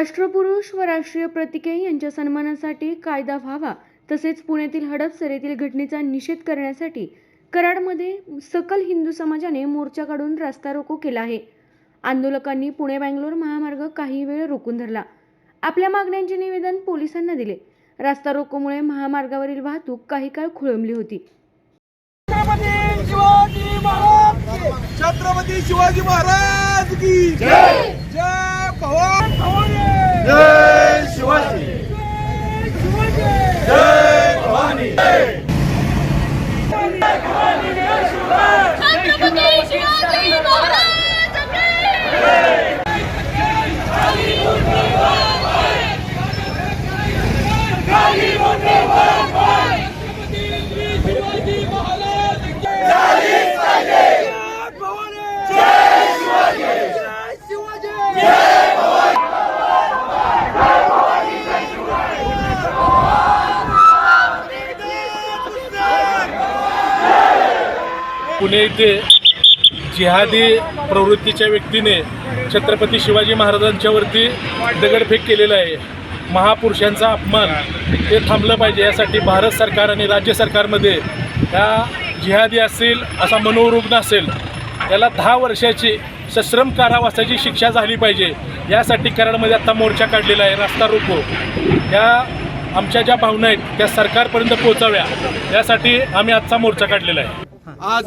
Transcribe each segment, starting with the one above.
राष्ट्रपुरुष व राष्ट्रीय प्रतीके यांच्या सन्मानासाठी कायदा व्हावा तसेच पुण्यातील हडपसरीतील घटनेचा निषेध करण्यासाठी कराडमध्ये सकल हिंदू समाजाने मोर्चा काढून रास्ता रोको केला आहे. आंदोलकांनी पुणे बँगलोर महामार्ग काही वेळ रोखून धरला. आपल्या मागण्यांचे निवेदन पोलिसांना दिले. रास्ता रोकोमुळे महामार्गावरील वाहतूक काही काळ खोळंबली होती. छत्रपती शिवाजी महाराज की. छत्रपती शिवाजी महाराज की. जय! जय भवान भवानी जय शिवाजी जय भवानी छत्रपती शिवाजी महाराज की शिवाजी महाराज की जय भवानी जय शिवाजी जय शिवाजी पुणे येथे जिहादी प्रवृत्तीच्या व्यक्तीने छत्रपती शिवाजी महाराजांच्यावरती दगडफेक केलेला आहे. महापुरुषांचा अपमान हे थांबलं पाहिजे यासाठी भारत सरकार आणि राज्य सरकारमध्ये या जिहादी असेल असा मनोरुग्ण असेल त्याला दहा वर्षाची सश्रम कारावासाची शिक्षा झाली पाहिजे यासाठी कराडमध्ये आता मोर्चा काढलेला आहे. रास्ता रोको. या आमच्या ज्या भावना आहेत त्या सरकारपर्यंत पोहोचाव्या. यासाठी आम्ही आजचा मोर्चा काढलेला आहे. आज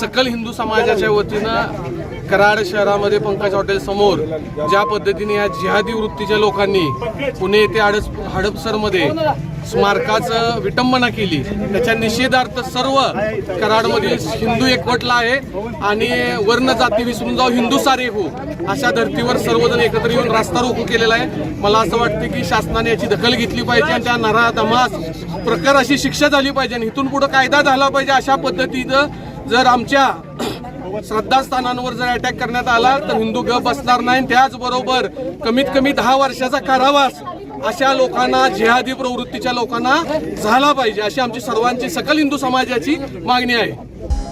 सकल हिंदू समाजाच्या वतीनं कराड शहरामध्ये पंकज हॉटेल समोर ज्या पद्धतीने या जिहादी वृत्तीच्या लोकांनी पुणे येथे हडप हडपसरमध्ये स्मारकाचं विटंबना केली. त्याच्या निषेधार्थ सर्व कराडमधील हिंदू एकवटला आहे आणि वर्ण जाती विसरून जाऊ हिंदू सारे हो अशा धर्तीवर सर्वजण एकत्र येऊन रास्ता रोखू केलेला आहे. मला असं वाटतं की शासनाने याची दखल घेतली पाहिजे आणि त्या नराधमास प्रकार अशी शिक्षा झाली पाहिजे आणि इथून पुढे कायदा झाला पाहिजे अशा पद्धतीनं जर आमच्या श्रद्धास्थानांवर जर अटॅक करण्यात आला तर हिंदू गप बसणार नाही. त्याचबरोबर कमीत कमी दहा वर्षाचा कारावास अशा लोकांना जिहादी प्रवृत्तीच्या लोकांना झाला पाहिजे अशी आमची सर्वांची सकल हिंदू समाजाची मागणी आहे.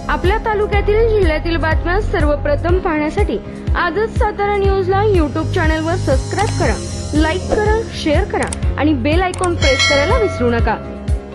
आपल्या तालुक्यातील जिल्ह्यातील बातम्या सर्वप्रथम पाहण्यासाठी आजच सातारा न्यूजला यूट्यूब चॅनलवर सबस्क्राईब करा लाईक करा शेअर करा आणि बेल आयकॉन प्रेस करायला विसरू नका.